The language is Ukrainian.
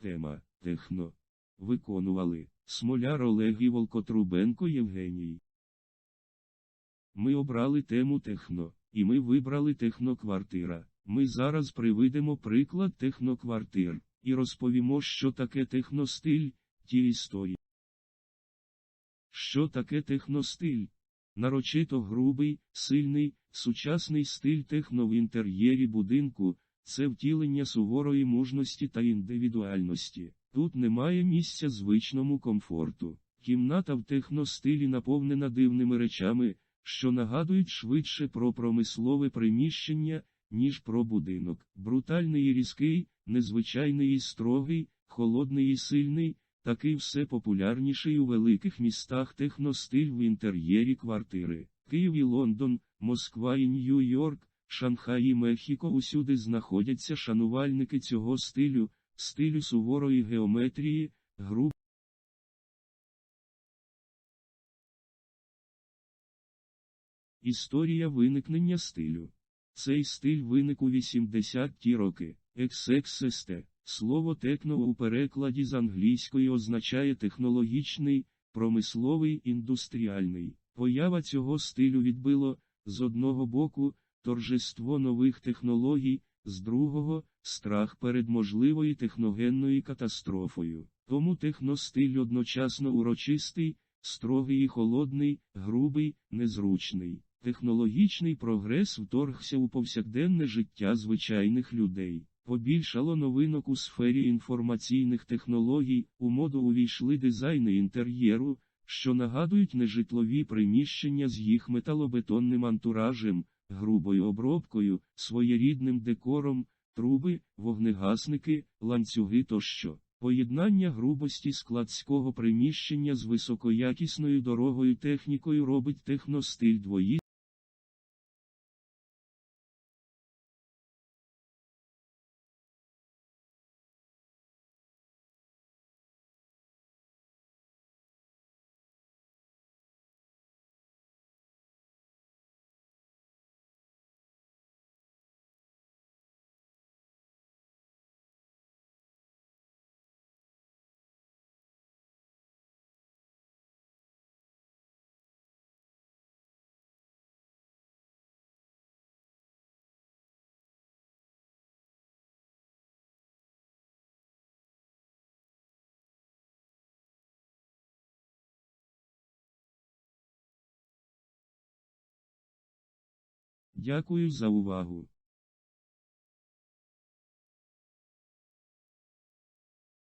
Тема Техно. Виконували Смоляр Олег і Волкотрубенко Євгеній. Ми обрали тему техно, і ми вибрали техноквартира. Ми зараз приведемо приклад техноквартир і розповімо, що таке техностиль, ті історії. Що таке техностиль? Нарочито грубий, сильний, сучасний стиль техно в інтер'єрі будинку це втілення суворої мужності та індивідуальності. Тут немає місця звичному комфорту. Кімната в техностилі наповнена дивними речами, що нагадують швидше про промислове приміщення, ніж про будинок. Брутальний і різкий, незвичайний і строгий, холодний і сильний, такий все популярніший у великих містах техностиль в інтер'єрі квартири. Київ і Лондон, Москва і Нью-Йорк, Шанхай і Мехіко усюди знаходяться шанувальники цього стилю, стилю суворої геометрії, груб. Історія виникнення стилю. Цей стиль виник у 80-ті роки. XXST. Слово техно у перекладі з англійської означає технологічний, промисловий, індустріальний. Поява цього стилю відбило, з одного боку, торжество нових технологій, з другого страх перед можливою техногенною катастрофою. Тому техностиль одночасно урочистий, строгий і холодний, грубий, незручний. Технологічний прогрес вторгся у повсякденне життя звичайних людей. Побільшало новинок у сфері інформаційних технологій, у моду увійшли дизайни інтер'єру, що нагадують нежитлові приміщення з їх металобетонним антуражем, грубою обробкою, своєрідним декором, труби, вогнегасники, ланцюги тощо. Поєднання грубості складського приміщення з високоякісною дорогою технікою робить техностиль двої. Дякую за увагу.